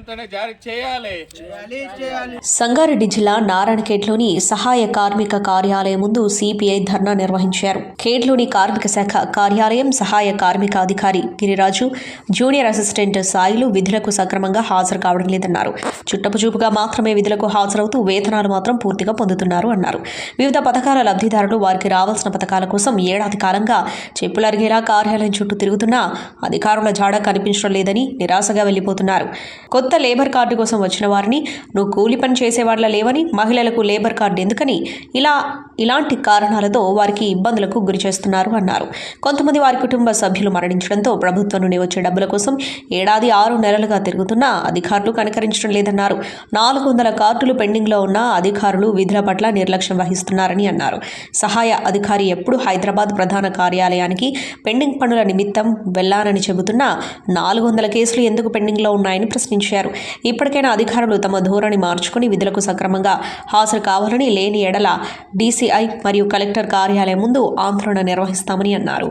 వెంటనే జారీ చేయాలి. సంగారెడ్డి జిల్లా నారాయణఖేడ్లోని సహాయ కార్మిక కార్యాలయం ముందు సిపిఐ ధర్నా నిర్వహించారు. ఖేడ్లోని కార్మిక శాఖ కార్యాలయం సహాయ కార్మిక అధికారి గిరిరాజు జూనియర్ అసిస్టెంట్ సాయిలు విధులకు సక్రమంగా హాజరు కావడం లేదన్నారు. చుట్టపుచూపుగా మాత్రమే విధులకు హాజరవుతూ వేతనాలు మాత్రం పూర్తిగా పొందుతున్నారు అన్నారు. వివిధ పథకాల లబ్ధిదారులు వారికి రావాల్సిన పథకాల కోసం ఏడాది కాలంగా చెప్పులరిగేలా కార్యాలయం చుట్టూ తిరుగుతున్నా అధికారుల జాడ కనిపించడం లేదని నిరాశగా వెళ్ళిపోతున్నారు కొత్త కొత్త లేబర్ కార్డు కోసం వచ్చిన వారిని నువ్వు కూలి పని చేసేవాళ్ళ లేవని మహిళలకు లేబర్ కార్డు ఎందుకని? ఇలా ఇలాంటి కారణాలతో వారికి ఇబ్బందులకు గురి చేస్తున్నారు అన్నారు. కొంతమంది వారి కుటుంబ సభ్యులు మరణించడంతో ప్రభుత్వం నుండి వచ్చే డబ్బుల కోసం ఏడాది ఆరు నెలలుగా తిరుగుతున్నా అధికారులు కనికరించడం లేదన్నారు. నాలుగు వందల కార్డులు పెండింగ్లో ఉన్న అధికారులు విధుల పట్ల నిర్లక్ష్యం వహిస్తున్నారని అన్నారు. సహాయ అధికారి ఎప్పుడు హైదరాబాద్ ప్రధాన కార్యాలయానికి పెండింగ్ పనుల నిమిత్తం వెళ్ళానని చెబుతున్నా నాలుగు వందల కేసులు ఎందుకు పెండింగ్లో ఉన్నాయని ప్రశ్నించారు. ఇప్పటికైనా అధికారులు తమ ధోరణి మార్చుకుని విధులకు సక్రమంగా హాజరు కావాలని లేని ఎడల డీసీఐ మరియు కలెక్టర్ కార్యాలయం ముందు ఆందోళన నిర్వహిస్తామని అన్నారు.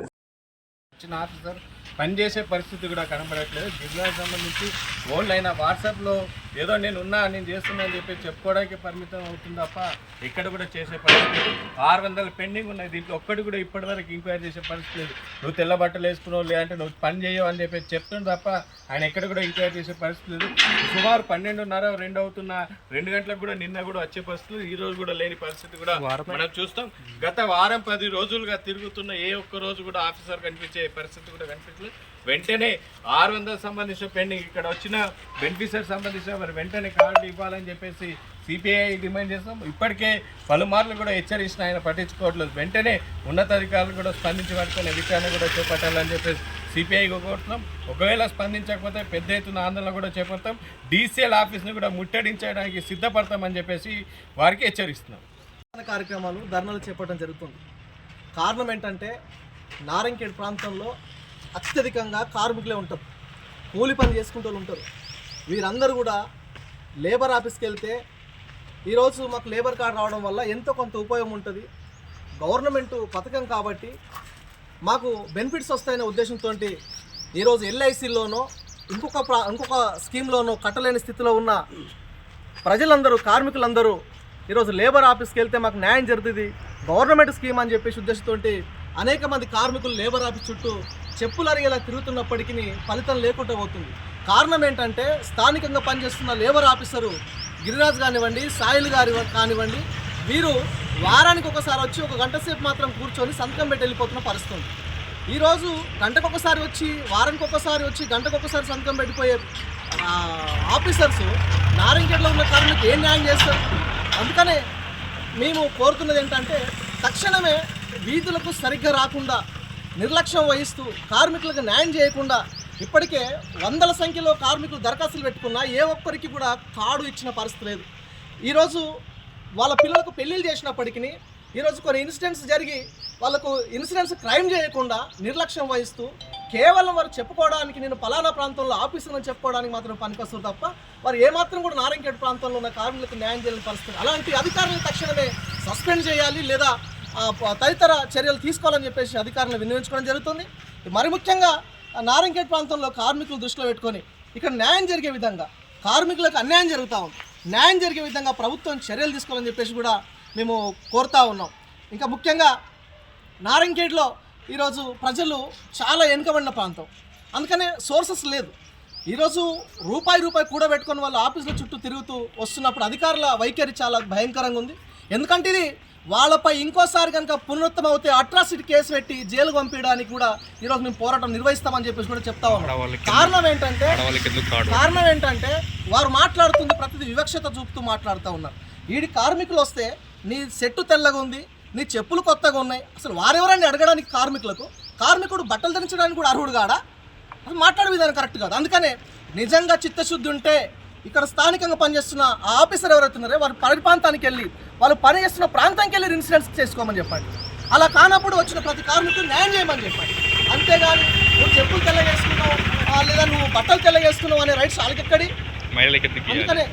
ఆఫీసర్ పనిచేసే పరిస్థితి కూడా కనబడట్లేదు. జిల్లాకు సంబంధించి ఓన్లీ అయినా వాట్సాప్లో ఏదో నేను ఉన్నా నేను చేస్తున్నా అని చెప్పి చెప్పుకోవడానికి పరిమితం అవుతుంది తప్ప ఇక్కడ కూడా చేసే పరిస్థితి. ఆరు వందల పెండింగ్ ఉన్నాయి. దీంట్లో ఒక్కటి కూడా ఇప్పటివరకు ఎంక్వైరీ చేసే పరిస్థితి లేదు. నువ్వు తెల్ల బట్టలు వేసుకున్నావు లేదంటే నువ్వు పని చేయవు అని చెప్పి చెప్తుంది తప్ప ఆయన ఎక్కడ కూడా ఎంక్వైరీ చేసే పరిస్థితి లేదు. సుమారు పన్నెండున్నర రెండు అవుతున్న రెండు గంటలకు కూడా నిన్న కూడా వచ్చే పరిస్థితి లేదు. ఈ రోజు కూడా లేని పరిస్థితి కూడా మనం చూస్తాం. గత వారం పది రోజులుగా తిరుగుతున్న ఏ ఒక్క రోజు కూడా ఆఫీసర్ కనిపించే పరిస్థితి కూడా కనిపించలేదు. వెంటనే ఆరు వందల సంబంధించిన పెండింగ్ ఇక్కడ వచ్చిన బెనిఫిషర్ సంబంధించిన మరి వెంటనే కార్డు ఇవ్వాలని చెప్పేసి సిపిఐ డిమాండ్ చేస్తాం. ఇప్పటికే పలుమార్లు కూడా హెచ్చరించిన ఆయన పట్టించుకోవట్లేదు. వెంటనే ఉన్నతాధికారులు కూడా స్పందించి పట్టుకొని విచారణ కూడా చేపట్టాలని చెప్పేసి సిపిఐకి కోరుతున్నాం. ఒకవేళ స్పందించకపోతే పెద్ద ఎత్తున ఆందోళన కూడా చేపడతాం. డీసీఎల్ ఆఫీస్ని కూడా ముట్టడించడానికి సిద్ధపడతామని చెప్పేసి వారికి హెచ్చరిస్తున్నాం. కార్యక్రమాలు ధర్నాలు చేపట్టడం జరుగుతుంది. కారణం ఏంటంటే నారంకేడ్ ప్రాంతంలో అత్యధికంగా కార్మికులే ఉంటారు. కూలి పని చేసుకుంటూ వాళ్ళు ఉంటారు. వీరందరూ కూడా లేబర్ ఆఫీస్కి వెళ్తే ఈరోజు మాకు లేబర్ కార్డు రావడం వల్ల ఎంతో కొంత ఉపయోగం ఉంటుంది. గవర్నమెంట్ పథకం కాబట్టి మాకు బెనిఫిట్స్ వస్తాయనే ఉద్దేశంతో ఈరోజు ఎల్ఐసిలోనో ఇంకొక ప్రా ఇంకొక స్కీమ్లోనో కట్టలేని స్థితిలో ఉన్న ప్రజలందరూ కార్మికులందరూ ఈరోజు లేబర్ ఆఫీస్కి వెళ్తే మాకు న్యాయం జరుగుతుంది. గవర్నమెంట్ స్కీమ్ అని చెప్పేసి ఉద్దేశంతో అనేక మంది కార్మికులు లేబర్ ఆఫీస్ చుట్టూ చెప్పులు అరిగేలా తిరుగుతున్నప్పటికీ ఫలితం లేకుండా పోతుంది. కారణం ఏంటంటే స్థానికంగా పనిచేస్తున్న లేబర్ ఆఫీసరు గిరిరాజ్ కానివ్వండి సాయిల్ గారి కానివ్వండి వీరు వారానికి ఒకసారి వచ్చి ఒక గంట సేపు మాత్రం కూర్చొని సంతకం పెట్టి వెళ్ళిపోతున్న పరిస్థితి ఉంది ఈరోజు గంటకొకసారి వచ్చి వారానికి ఒకసారి వచ్చి గంటకొకసారి సంతకం పెట్టిపోయే ఆఫీసర్స్ నారంగేట్లో ఉన్న కార్మికులకు ఏం న్యాయం చేస్తారు? అందుకనే మేము కోరుతున్నది ఏంటంటే తక్షణమే వీధులకు సరిగ్గా రాకుండా నిర్లక్ష్యం వహిస్తూ కార్మికులకు న్యాయం చేయకుండా ఇప్పటికే వందల సంఖ్యలో కార్మికులు దరఖాస్తులు పెట్టుకున్నా ఏ ఒక్కరికి కూడా కార్డు ఇచ్చిన పరిస్థితి లేదు. ఈరోజు వాళ్ళ పిల్లలకు పెళ్ళిళ్ళు చేసినప్పటికీ ఈరోజు కొన్ని ఇన్సిడెంట్స్ జరిగి వాళ్ళకు ఇన్సిడెంట్స్ క్రైమ్ చేయకుండా నిర్లక్ష్యం వహిస్తూ కేవలం వారు చెప్పుకోవడానికి నేను పలానా ప్రాంతంలో ఆఫీసులను చెప్పుకోవడానికి మాత్రం పనికొస్తారు తప్ప వారు ఏమాత్రం కూడా నారాయణఖేడ్ ప్రాంతంలో ఉన్న కార్మికులకు న్యాయం చేయని పరిస్థితి. అలాంటి అధికారులను తక్షణమే సస్పెండ్ చేయాలి లేదా తదితర చర్యలు తీసుకోవాలని చెప్పేసి అధికారులను వినియోగించుకోవడం జరుగుతుంది. మరి ముఖ్యంగా ఆ ప్రాంతంలో కార్మికులు దృష్టిలో పెట్టుకొని ఇక్కడ న్యాయం జరిగే విధంగా కార్మికులకు అన్యాయం జరుగుతూ ఉంది. న్యాయం జరిగే విధంగా ప్రభుత్వం చర్యలు తీసుకోవాలని చెప్పేసి కూడా మేము కోరుతా ఉన్నాం. ఇంకా ముఖ్యంగా నారంకేడ్లో ఈరోజు ప్రజలు చాలా వెనుకబడిన ప్రాంతం. అందుకనే సోర్సెస్ లేదు. ఈరోజు రూపాయి రూపాయి కూడబెట్టుకొని వాళ్ళు ఆఫీసుల చుట్టూ తిరుగుతూ వస్తున్నప్పుడు అధికారుల వైఖరి చాలా భయంకరంగా ఉంది. ఎందుకంటే ఇది వాళ్ళపై ఇంకోసారి కనుక పునరుత్తం అవుతే అట్రాసిటీ కేసు పెట్టి జైలు పంపించడానికి కూడా ఈరోజు మేము పోరాటం నిర్వహిస్తామని చెప్పేసి కూడా చెప్తా ఉన్నాం. కారణం ఏంటంటే కారణం ఏంటంటే వారు మాట్లాడుతుంది ప్రతిదీ వివక్షత చూపుతూ మాట్లాడుతూ ఉన్నారు. వీడి కార్మికులు వస్తే నీ సెట్టు తెల్లగా ఉంది నీ చెప్పులు కొత్తగా ఉన్నాయి. అసలు వారెవరని అడగడానికి కార్మికులకు? కార్మికుడు బట్టలు ధరించడానికి కూడా అర్హుడు కాడా? అది మాట్లాడే విధానం కరెక్ట్ కాదు. అందుకనే నిజంగా చిత్తశుద్ధి ఉంటే ఇక్కడ స్థానికంగా పనిచేస్తున్న ఆ ఆఫీసర్ ఎవరైతే ఉన్నారో వారి పని ప్రాంతానికి వెళ్ళి వాళ్ళు పని చేస్తున్న ప్రాంతానికి వెళ్ళి ఇన్సూరెన్స్ చేసుకోమని చెప్పండి. అలా కానప్పుడు వచ్చిన ప్రతి కార్మికుడు న్యాయం చేయమని చెప్పండి. అంతేగాని నువ్వు చెప్పులు తెల్లగేసుకున్నావు లేదా నువ్వు బట్టలు తెల్లగేసుకున్నావు అనే రైట్స్ వాళ్ళకెక్కడి అందుకనే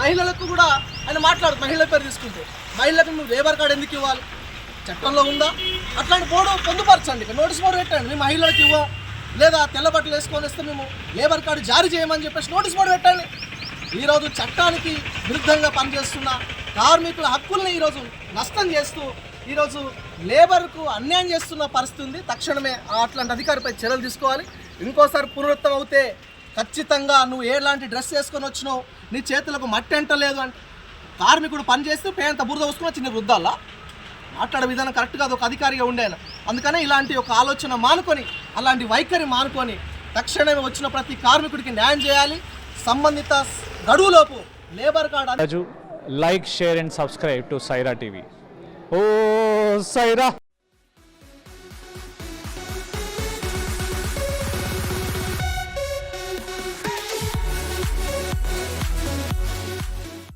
మహిళలకి కూడా ఆయన మాట్లాడు మహిళల పేరు తీసుకుంటే. మహిళలకు నువ్వు లేబర్ కార్డు ఎందుకు ఇవ్వాలి? చట్టంలో ఉందా? అట్లాంటి బోర్డు పొందుపరచండి. నోటీస్ బోర్డు పెట్టండి. మీ మహిళలకు ఇవ్వ. లేదా తెల్ల బట్టలు వేసుకొని వస్తే మేము లేబర్ కార్డు జారీ చేయమని చెప్పేసి నోటీస్ బోర్డు పెట్టండి. ఈరోజు చట్టానికి విరుద్ధంగా పనిచేస్తున్న కార్మికుల హక్కుల్ని ఈరోజు నష్టం చేస్తూ ఈరోజు లేబర్కు అన్యాయం చేస్తున్న పరిస్థితి ఉంది. తక్షణమే అట్లాంటి అధికారిపై చర్యలు తీసుకోవాలి. ఇంకోసారి పునరుత్తం అవుతే ఖచ్చితంగా నువ్వు ఎలాంటి డ్రెస్ వేసుకొని వచ్చినావు? నీ చేతులకు మట్టి అంటలేదు అంటే. కార్మికుడు పని చేస్తూ పేంత బురద వస్తున్నా చిన్న వృద్ధాలా మాట్లాడే విధానం కరెక్ట్ కాదు. ఒక అధికారిగా ఉండేను అందుకనే ఇలాంటి ఒక ఆలోచన మానుకొని అలాంటి వైఖరి మానుకొని తక్షణమే వచ్చిన ప్రతి కార్మికుడికి న్యాయం చేయాలి. సంబంధిత గడువులోపు labour card Raju like share and subscribe to Saira TV. Oh Sye Raa!